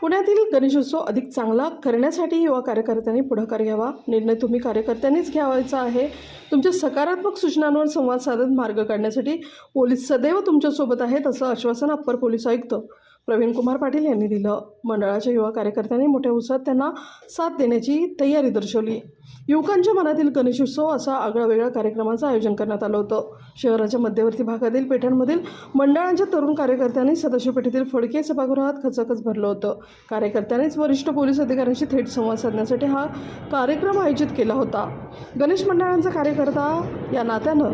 पुण्यातील गणेशोत्सव अधिक चांगला करण्यासाठी युवा कार्यकर्त्यांनी पुढाकार घ्यावा. निर्णय तुम्ही कार्यकर्त्यांनीच घ्यावायचा आहे. तुमच्या सकारात्मक सूचनांवर संवाद साधत मार्ग काढण्यासाठी पोलीस सदैव तुमच्यासोबत आहेत असं आश्वासन अप्पर पोलीस आयुक्त प्रवीण कुमार पाटील यांनी दिलं. मंडळाच्या युवा कार्यकर्त्यांनी मोठ्या उत्साहात त्यांना साथ देण्याची तयारी दर्शवली. युवकांच्या मनातील गणेशोत्सव असा आगळावेगळ्या कार्यक्रमाचं आयोजन करण्यात आलं होतं. शहराच्या मध्यवर्ती भागातील पेठांमधील मंडळांच्या तरुण कार्यकर्त्यांनी सदाशिव पेठेतील फडके सभागृहात खचाखच भरलं होतं. कार्यकर्त्यांनीच वरिष्ठ पोलीस अधिकाऱ्यांशी थेट संवाद साधण्यासाठी हा कार्यक्रम आयोजित केला होता. गणेश मंडळांचा कार्यकर्ता या नात्यानं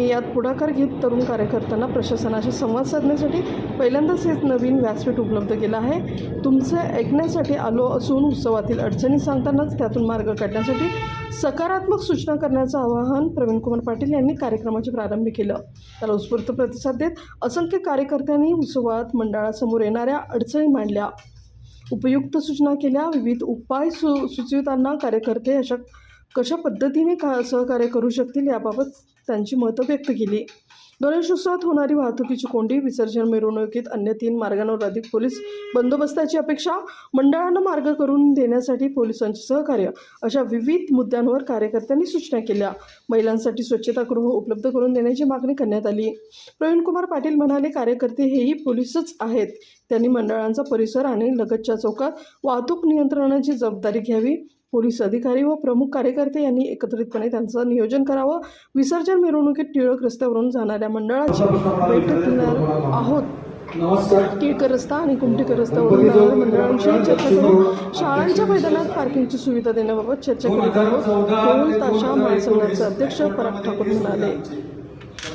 मी यात पुढाकार घेत तरुण कार्यकर्त्यांना प्रशासनाशी संवाद साधण्यासाठी पहिल्यांदाच हे नवीन व्यासपीठ उपलब्ध केलं आहे. तुमचं ऐकण्यासाठी आलो असून उत्सवातील अडचणी सांगतानाच त्यातून मार्ग काढण्यासाठी सकारात्मक सूचना करण्याचं आवाहन प्रवीण कुमार पाटील यांनी कार्यक्रमाचे प्रारंभ केलं. त्याला उत्स्फूर्त प्रतिसाद देत असंख्य कार्यकर्त्यांनी उत्सवात मंडळासमोर येणाऱ्या अडचणी मांडल्या. उपयुक्त सूचना केल्या. विविध उपाय सु सुचविताना कार्यकर्ते अशा कशा पद्धतीने का सहकार्य करू शकतील याबाबत त्यांची मतं व्यक्त केली. गणेशोत्सवात होणारी वाहतुकीची कोंडी विसर्जन मिरवणुकीत अन्य तीन मार्गांवर अधिक पोलीस बंदोबस्ताची अपेक्षा मंडळांना मार्ग करून देण्यासाठी पोलिसांचे सहकार्य अशा विविध मुद्द्यांवर कार्यकर्त्यांनी सूचना केल्या. महिलांसाठी स्वच्छतागृह उपलब्ध करून देण्याची मागणी करण्यात आली. प्रवीणकुमार पाटील म्हणाले कार्यकर्ते हेही पोलीसच आहेत. त्यांनी मंडळांचा परिसर आणि लगतच्या चौकात वाहतूक नियंत्रणाची जबाबदारी घ्यावी. पोलीस अधिकारी व प्रमुख कार्यकर्ते यांनी एकत्रितपणे त्यांचं नियोजन करावं. विसर्जन मिरवणुकीत टिळक रस्त्यावरून जाणाऱ्या मंडळाची बैठक घेणार आहोत. नमस्कार. टिळकर रस्ता आणि कुमटेकर रस्त्यावरून जाणाऱ्या मंडळांशी चर्चा करून शाळांच्या मैदानात पार्किंगची सुविधा देण्याबाबत चर्चा करीत आहोत कोल ताशा महासंघाचे अध्यक्ष पराग ठाकूर म्हणाले.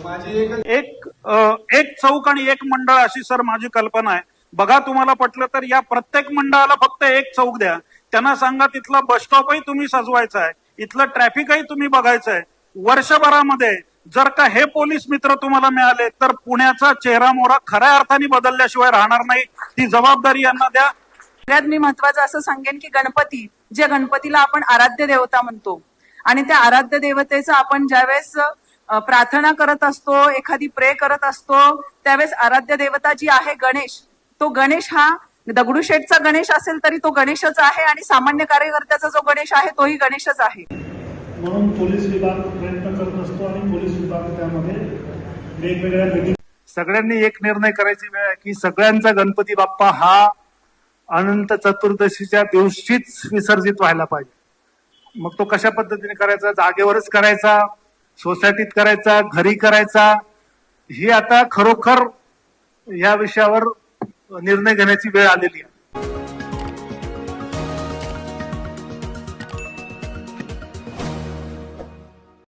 माझी एक एक चौक आणि एक मंडळ अशी सर माझी कल्पना आहे. बघा तुम्हाला पटलं तर या प्रत्येक मंडळाला फक्त एक चौक द्या. त्यांना सांगा तिथला बस स्टॉपही तुम्ही सजवायचा आहे इथलं ट्रॅफिकही तुम्ही बघायचं आहे वर्षभरामध्ये जर का हे पोलीस मित्र तुम्हाला मिळाले तर पुण्याचा चेहरा मोहरा खऱ्या अर्थाने बदलल्याशिवाय राहणार नाही. ती जबाबदारी यांना द्या. सगळ्यात मी महत्वाचं असं सांगेन की गणपती जे गणपतीला आपण आराध्य देवता म्हणतो आणि त्या आराध्य देवतेचं आपण ज्यावेळेस प्रार्थना करत असतो एखादी प्रे करत असतो त्यावेळेस आराध्य देवता जी आहे गणेश तो गणेश हा दगडूशेठचा गणेश असेल तरी तो गणेशच आहे आणि सामान्य कार्यकर्त्याचा जो गणेश आहे तोही गणेशच आहे. म्हणून पोलीस विभाग प्रयत्न करत असतो आणि पोलीस विभाग त्यामध्ये वेगवेगळ्या मीटिंग सगळ्यांनी एक निर्णय करायची वेळ आहे की सगळ्यांचा गणपती बाप्पा हा अनंत चतुर्दशीच्या दिवशीच विसर्जित व्हायला पाहिजे. मग तो कशा पद्धतीने करायचा? जागेवरच करायचा? सोसायटीत करायचा? घरी करायचा? ही आता खरोखर या विषयावर निर्णय घेण्याची वेळ आलेली आहे.